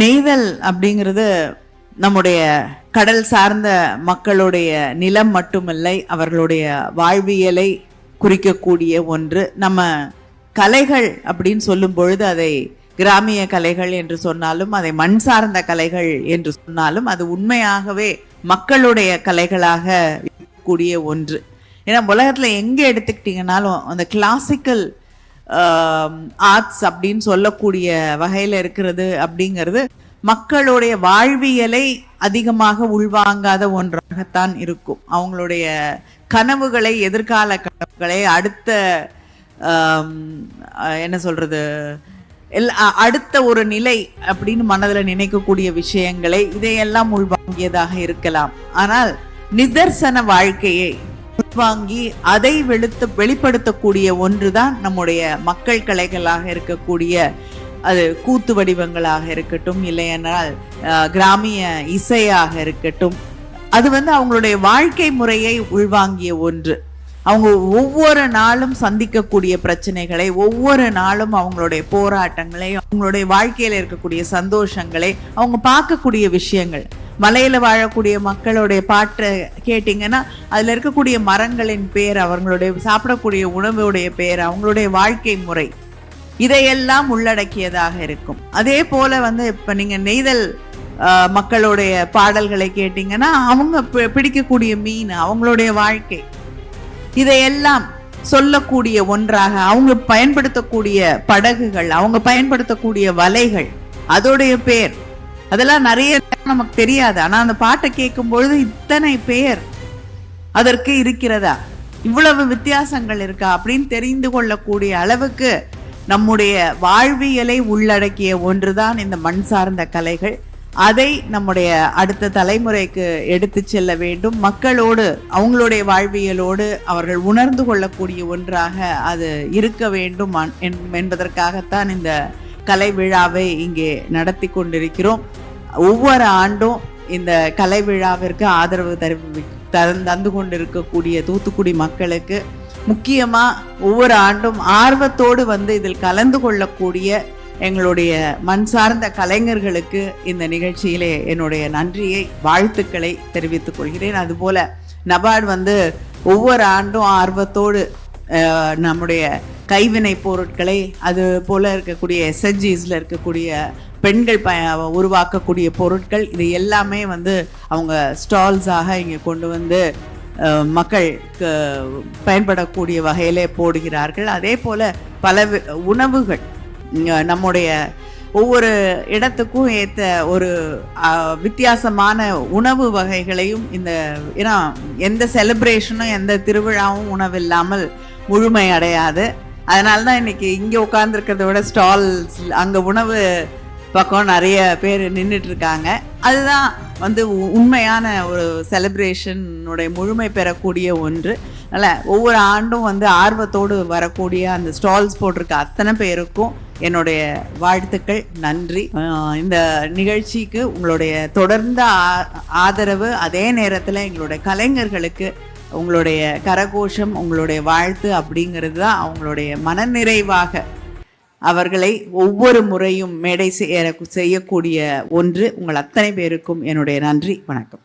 நெய்தல் அப்படிங்கிறது நம்முடைய கடல் சார்ந்த மக்களுடைய நிலம் மட்டுமில்லை அவர்களுடைய வாழ்வியலை குறிக்கக்கூடிய ஒன்று. நம்ம கலைகள் அப்படின்னு சொல்லும் பொழுது அதை கிராமிய கலைகள் என்று சொன்னாலும் அதை மண் சார்ந்த கலைகள் என்று சொன்னாலும் அது உண்மையாகவே மக்களுடைய கலைகளாக கூடிய ஒன்று. ஏன்னா உலகத்தில் எங்கே எடுத்துக்கிட்டீங்கன்னாலும் அந்த கிளாசிக்கல் ஆர்ட்ஸ் அப்படின்னு சொல்லக்கூடிய வகையில் இருக்கிறது அப்படிங்கிறது மக்களுடைய வாழ்வியலை அதிகமாக உள்வாங்காத ஒன்றாகத்தான் இருக்கும். அவங்களுடைய கனவுகளை எதிர்கால கனவுகளை அடுத்த என்ன சொல்றது எல்- அடுத்த ஒரு நிலை அப்படின்னு மனதில் நினைக்கக்கூடிய விஷயங்களை இதையெல்லாம் உள்வாங்கியதாக இருக்கலாம். ஆனால் நிதர்சன வாழ்க்கையை உள்வாங்கி அதை வெளுத்து வெளிப்படுத்தக்கூடிய ஒன்றுதான் நம்முடைய மக்கள் கலைகளாக இருக்கக்கூடிய அது கூத்து வடிவங்களாக இருக்கட்டும் இல்லையென்றால் கிராமிய இசையாக இருக்கட்டும். அது வந்து அவங்களுடைய வாழ்க்கை முறையை உள்வாங்கிய ஒன்று. அவங்க ஒவ்வொரு நாளும் சந்திக்கக்கூடிய பிரச்சனைகளை ஒவ்வொரு நாளும் அவங்களுடைய போராட்டங்களை அவங்களுடைய வாழ்க்கையில இருக்கக்கூடிய சந்தோஷங்களை அவங்க பார்க்கக்கூடிய விஷயங்கள். மலையில வாழக்கூடிய மக்களுடைய பாட்டை கேட்டிங்கன்னா அதுல இருக்கக்கூடிய மரங்களின் பேர் அவங்களுடைய சாப்பிடக்கூடிய உணவுடைய பேர் அவங்களுடைய வாழ்க்கை முறை இதையெல்லாம் உள்ளடக்கியதாக இருக்கும். அதே போல வந்து இப்ப நீங்க நெய்தல் மக்களுடைய பாடல்களை கேட்டீங்கன்னா அவங்க பி- பிடிக்கக்கூடிய மீன் அவங்களுடைய வாழ்க்கை இதையெல்லாம் சொல்லக்கூடிய ஒன்றாக அவங்க பயன்படுத்தக்கூடிய படகுகள் அவங்க பயன்படுத்தக்கூடிய வலைகள் அதோடைய பேர் அதெல்லாம் நிறைய நமக்கு தெரியாது. ஆனா அந்த பாட்டை கேட்கும் பொழுது இத்தனை பேர் அதற்கு இருக்கிறதா? இவ்வளவு வித்தியாசங்கள் இருக்கா? அப்படின்னு தெரிந்து கொள்ளக்கூடிய அளவுக்கு நம்முடைய வாழ்வியலை உள்ளடக்கிய ஒன்றுதான் இந்த மண் சார்ந்த கலைகள். அதை நம்முடைய அடுத்த தலைமுறைக்கு எடுத்து செல்ல வேண்டும். மக்களோடு அவங்களுடைய வாழ்வியலோடு அவர்கள் உணர்ந்து கொள்ளக்கூடிய ஒன்றாக அது இருக்க வேண்டும் என்- என்பதற்காகத்தான் இந்த கலை விழாவை இங்கே நடத்தி கொண்டிருக்கிறோம். ஒவ்வொரு ஆண்டும் இந்த கலை விழாவிற்கு ஆதரவு தெரிவி தந்து கொண்டு இருக்கக்கூடிய தூத்துக்குடி மக்களுக்கு முக்கியமாக ஒவ்வொரு ஆண்டும் ஆர்வத்தோடு வந்து இதில் கலந்து கொள்ளக்கூடிய எங்களுடைய மண் சார்ந்த கலைஞர்களுக்கு இந்த நிகழ்ச்சியிலே என்னுடைய நன்றியை வாழ்த்துக்களை தெரிவித்துக் கொள்கிறேன். அதுபோல நபார்டு வந்து ஒவ்வொரு ஆண்டும் ஆர்வத்தோடு நம்முடைய கைவினை பொருட்களை அது போல இருக்கக்கூடிய எஸ்என்ஜிஸில் இருக்கக்கூடிய பெண்கள் ப உருவாக்கக்கூடிய பொருட்கள் இது எல்லாமே வந்து அவங்க ஸ்டால்ஸாக இங்கே கொண்டு வந்து மக்களுக்கு பயன்படக்கூடிய வகையிலே போடுகிறார்கள். அதே போல் பல வி- உணவுகள் நம்முடைய ஒவ்வொரு இடத்துக்கும் ஏற்ற ஒரு வித்தியாசமான உணவு வகைகளையும் இந்த ஏன்னா எந்த செலிப்ரேஷனும் எந்த திருவிழாவும் உணவு இல்லாமல் முழுமை அடையாது. அதனால தான் இன்னைக்கு இங்கே உட்காந்துருக்கிறத விட ஸ்டால்ஸ் அங்கே உணவு பக்கம் நிறைய பேர் நின்றுட்டு இருக்காங்க. அதுதான் வந்து உ- உண்மையான ஒரு செலிப்ரேஷனுடைய முழுமை பெறக்கூடிய ஒன்று. அல்ல ஒவ்வொரு ஆண்டும் வந்து ஆர்வத்தோடு வரக்கூடிய அந்த ஸ்டால்ஸ் போட்டிருக்க அத்தனை பேருக்கும் என்னுடைய வாழ்த்துக்கள் நன்றி. இந்த நிகழ்ச்சிக்கு உங்களுடைய தொடர்ந்த ஆ- ஆதரவு அதே நேரத்தில் எங்களுடைய கலைஞர்களுக்கு உங்களுடைய கரகோஷம் உங்களுடைய வாழ்த்து அப்படிங்கிறது தான் அவங்களுடைய மனநிறைவாக. அவர்களை ஒவ்வொரு முறையும் மேடை செய்ய செய்யக்கூடிய ஒன்று. உங்கள் அத்தனை பேருக்கும் என்னுடைய நன்றி வணக்கம்.